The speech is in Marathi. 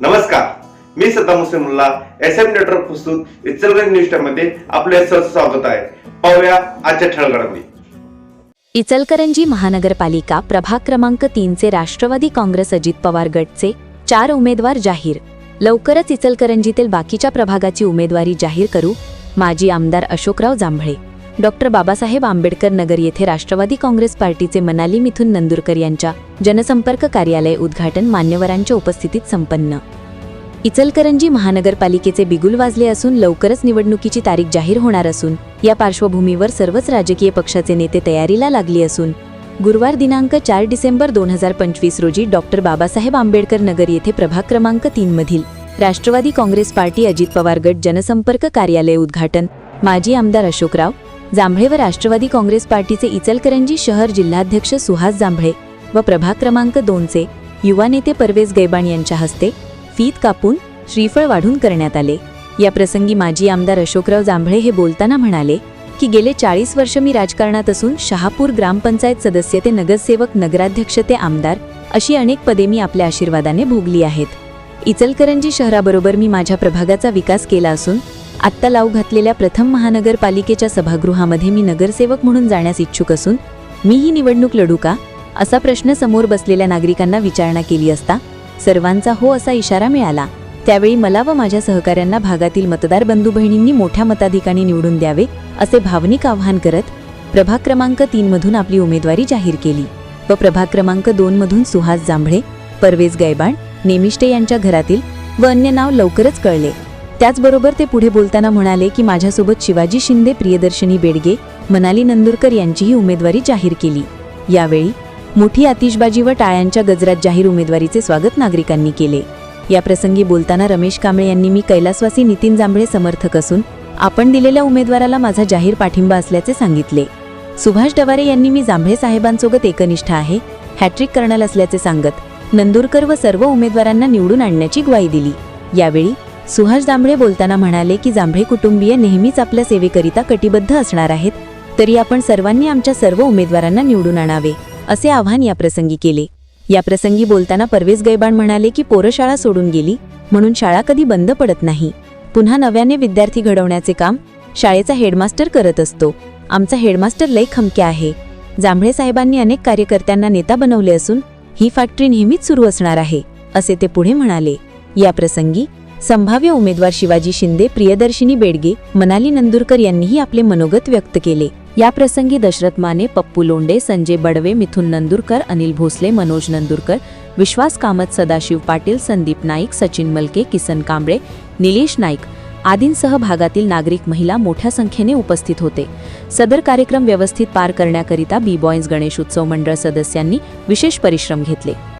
नमस्कार. मी Saddam Hussein S M network प्रस्तुत इचलगंज न्यूजमध्ये आपले स्वागत आहे. पाहूया आजच्या ठळगडामध्ये इचलकरंजी महानगरपालिका प्रभाग क्रमांक तीनचे राष्ट्रवादी काँग्रेस अजित पवार गटचे चार उमेदवार जाहीर. लवकरच इचलकरंजीतील बाकीच्या प्रभागाची उमेदवारी जाहीर करू माजी आमदार अशोकराव जांभळे. डॉक्टर बाबासाहेब आंबेडकर नगर येथे राष्ट्रवादी काँग्रेस पार्टीचे मनाली मिथुन नंदुरकर यांच्या जनसंपर्क कार्यालय उद्घाटन मान्यवरांच्या उपस्थितीत संपन्न. इचलकरंजी महानगरपालिकेचे बिगुल वाजले असून लवकरच निवडणुकीची तारीख जाहीर होणार असून या पार्श्वभूमीवर सर्वच राजकीय पक्षाचे नेते तयारीला लागली असून गुरुवार दिनांक चार डिसेंबर दोन हजार पंचवीस रोजी डॉक्टर बाबासाहेब आंबेडकर नगर येथे प्रभाग क्रमांक तीनमधील राष्ट्रवादी काँग्रेस पार्टी अजित पवार गट जनसंपर्क कार्यालय उद्घाटन माजी आमदार अशोकराव जांभळे व राष्ट्रवादी काँग्रेस पार्टीचे इचलकरंजी शहर जिल्हाध्यक्ष सुहास जांभळे व प्रभाग क्रमांक दोनचे युवा नेते परवेज गैबाण यांच्या हस्ते फीत कापून श्रीफळ वाढून करण्यात आले. या प्रसंगी माजी आमदार अशोकराव जांभळे हे बोलताना म्हणाले की गेले चाळीस वर्ष मी राजकारणात असून शहापूर ग्रामपंचायत सदस्य ते नगरसेवक नगराध्यक्ष ते आमदार अशी अनेक पदे मी आपल्या आशीर्वादाने भोगली आहेत. इचलकरंजी शहराबरोबर मी माझ्या प्रभागाचा विकास केला असून आत्ता लावू घातलेल्या प्रथम महानगरपालिकेच्या सभागृहामध्ये मी नगरसेवक म्हणून जाण्यास इच्छुक असून मी ही निवडणूक लढू का? असा प्रश्न समोर बसलेल्या नागरिकांना विचारणा केली असता सर्वांचा हो असा इशारा मिळाला. त्यावेळी मला व माझ्या सहकाऱ्यांना भागातील मतदार बंधू बहिणींनी मोठ्या मताधिकाने निवडून द्यावे असे भावनिक आवाहन करत प्रभाग क्रमांक तीन मधून आपली उमेदवारी जाहीर केली व प्रभाग क्रमांक दोन मधून सुहास जांभळे परवेज गैबाण नेमिष्टे यांच्या घरातील व अन्य नाव लवकरच कळले. त्याचबरोबर ते पुढे बोलताना म्हणाले की माझ्यासोबत शिवाजी शिंदे प्रियदर्शनी बेडगे मनाली नंदुरकर यांचीही उमेदवारी जाहीर केली. यावेळी मोठी आतिषबाजी व टाळ्यांच्या गजरात जाहीर उमेदवारीचे स्वागत नागरिकांनी केले. या प्रसंगी बोलताना रमेश कांबळे यांनी मी कैलासवासी नितीन जांभळे समर्थक असून आपण दिलेल्या उमेदवाराला माझा जाहीर पाठिंबा असल्याचे सांगितले. सुभाष डवारे यांनी मी जांभळे साहेबांसोबत एकनिष्ठ आहे हॅट्रिक करणार असल्याचे सांगत नंदुरकर व सर्व उमेदवारांना निवडून आणण्याची ग्वाही दिली. यावेळी सुहास जांभळे बोलताना म्हणाले की जांभळे कुटुंबीय नेहमीच आपल्या सेवेकरिता कटिबद्ध असणार आहेत तरी आपण सर्वांनी आमच्या सर्व उमेदवारांना निवडून आणावे. असे आव्हान याप्रसंगी केले. या प्रसंगी बोलताना परवेज गैबाण म्हणाले की पोरं शाळा सोडून गेली. म्हणून शाळा कधी बंद पडत नाही. पुन्हा नव्याने विद्यार्थी घडवण्याचे काम शाळेचा हेडमास्टर करत असतो. आमचा हेडमास्टर लय खमके आहे. जांभळे साहेबांनी अनेक कार्यकर्त्यांना नेता बनवले असून ही फॅक्टरी नेहमीच सुरू असणार आहे असे ते पुढे म्हणाले. या प्रसंगी संभाव्य उमेदवार शिवाजी शिंदे प्रियदर्शिनी बेडगे मनाली नंदुरकर यांनीही आपले मनोगत व्यक्त केले. या प्रसंगी दशरथ माने पप्पू लोंडे संजय बडवे मिथुन नंदुरकर अनिल भोसले मनोज नंदुरकर विश्वास कामत सदाशिव पाटील संदीप नाईक सचिन मलके किसन कांबळे निलेश नाईक आदींसह भागातील नागरिक महिला मोठ्या संख्येने उपस्थित होते. सदर कार्यक्रम व्यवस्थित पार करण्याकरिता बी बॉयज गणेशोत्सव मंडळ सदस्यांनी विशेष परिश्रम घेतले.